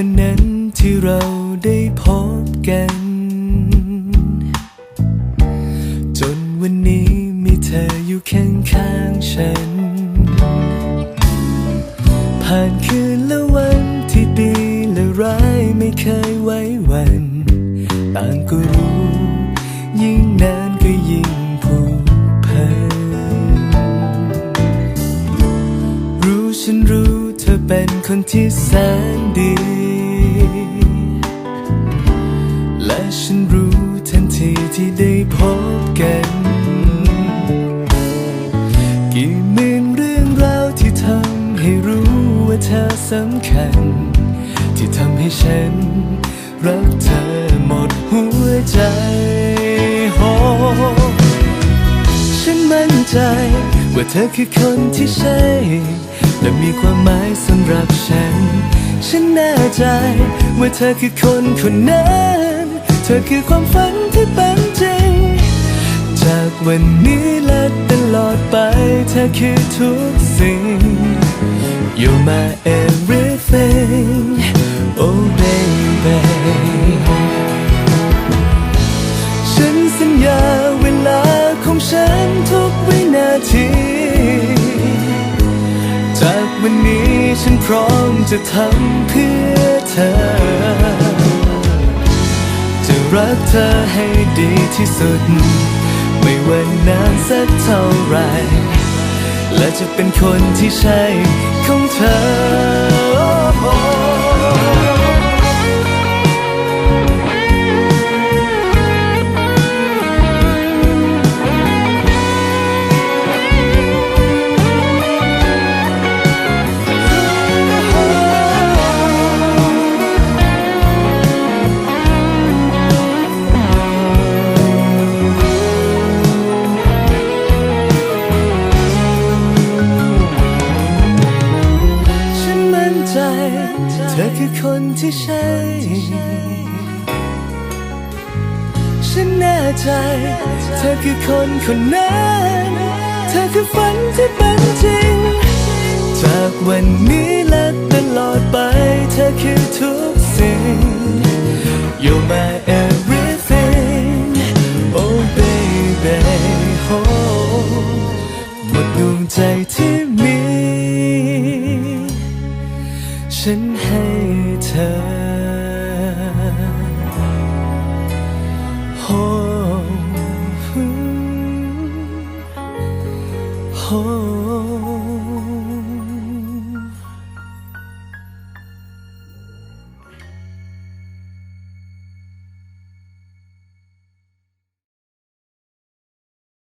วันนั้นที่เราได้พบกัน จนวันนี้มีเธออยู่ข้างข้างฉัน ผ่านคืนและวันที่ดีและร้ายไม่เคยไว้วัน ต่างก็รู้ ยิ่งนานก็ยิ่งผูกพันรู้ฉันรู้ เป็นคนที่แสนดี และฉันรู้ทันทีที่ได้พบกัน กี่หมื่นเรื่องราวที่ทำให้รู้ว่าเธอสำคัญ ที่ทำให้ฉันรักเธอหมดหัวใจโอ้ฉันมั่นใจว่าเธอคือคนที่ใช่ และมีความหมายสำหรับฉัน ฉันแน่ใจว่าเธอคือคนคนนั้น เธอคือความฝันที่เป็นจริง จากวันนี้และตลอดไป เธอคือทุกสิ่ง You're my everything Oh baby ฉันสัญญาเวลาของฉันทุกวินาที จากวันนี้ฉันพร้อมจะทำเพื่อเธอ จะรักเธอให้ดีที่สุด ไม่ว่านานสักเท่าไร และจะเป็นคนที่ใช่ของเธอ เธอคือคนที่ใช่ฉันแน่ใจ เธอคือคนคนนั้น เธอคือฝันที่เป็นจริง จากวันนี้และตลอดไป ฉันให้เธอ โอ้โอ้